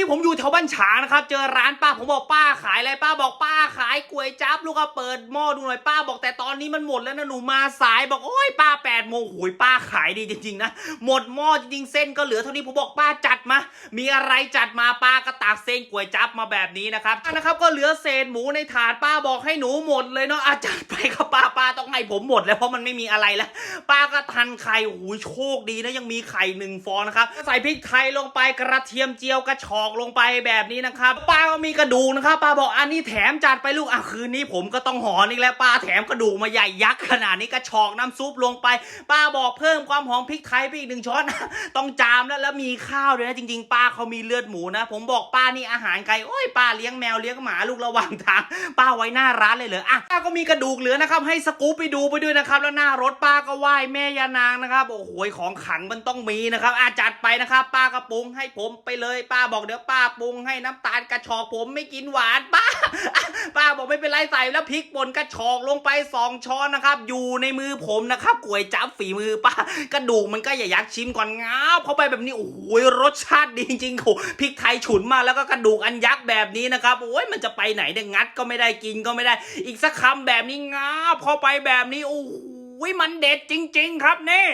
นี้ผมอยู่แถวบ้านฉางนะครับ เจอร้านป้าผมบอกป้าขายอะไรป้าบอกป้าขายก๋วยจั๊บลูกก็เปิดหม้อดูหน่อยป้าบอกแต่ตอนนี้มันหมดแล้วนะหนูมาสายบอกโอ้ยป้าแปดโมงโอ้ยป้าขายดีจริงๆนะหมดหม้อจริงๆเส้นก็เหลือเท่านี้ผมบอกป้าจัดมา มีอะไรจัดมาป้าก็ตาก ส้นก๋วยจั๊บมาแบบนี้นะครับนะครับก็เหลือเศษหมูในถาดป้าบอกให้หนูหมดเลยเนาะอาจัดไปครับป้าป้าต้องให้ผมหมดแล้วเพราะมันไม่มีอะไรแล้ว ป้าก็ทันไข่โอ้ยโชคดีนะยังมีไข่หนึ่งฟองนะครับใส่พริกไทยลงไปกระเทียมเจียวกระชอกลงไปแบบนี้นะครับป้าก็มีกระดูกนะครับป้าบอกอันนี้แถมจัดไปลูกอะคืนนี้ผมก็ต้องหอนอีกแล้วป้าแถมกระดูกมาใหญ่ยักษ์ขนาดนี้กระชอกน้ำซุปลงไป ป้าบอกเพิ่มความหอมพริกไทยไปอีกหนึ่งช้อนต้องจามแล้วแล้วมีข้าวด้วยนะจริง ๆ ป้าเขามีเลือดหมูนะ ผมบอกป้านี่อาหารไก่โอ้ยป้าเลี้ยงแมวเลี้ยงหมาลูกระหว่างทางป้าไว้หน้าร้านเลยเหรออะป้าก็มีกระดูกเหลือนะครับ ให้สกู๊ปไปดูไปด้วยนะครับ แล้วหน้ารถป้าก็ไหว้แม่ยานางนะครับโอ้โหของขังมันต้องมีนะครับอาจัดไปนะครับ ป้ากระปุงให้ผมไปเลย ป้าบอกเดี๋ยวป้าปรุงให้น้ำตาลกระชอกผมไม่กินหวานป้า ป้าบอก เป็นไรใส่แล้วพริกป่นกระชอกลงไปสองช้อนนะครับ อยู่ในมือผมนะครับก๋วยจั๊บฝีมือป้ากระดูกมันก็อย่ายักชิมก่อนง้าวเข้าไปแบบนี้โอ้โหรสชาติดีจริงๆโอ้พริกไทยฉุนมากแล้วก็กระดูกอันยักษ์แบบนี้นะครับโอ้ยมันจะไปไหนเนี่ยงัดก็ไม่ได้กินก็ไม่ได้ อีกสักคำแบบนี้ง้าวเข้าไปแบบนี้โอ้โหมันเด็ดจริง ๆ ครับนี่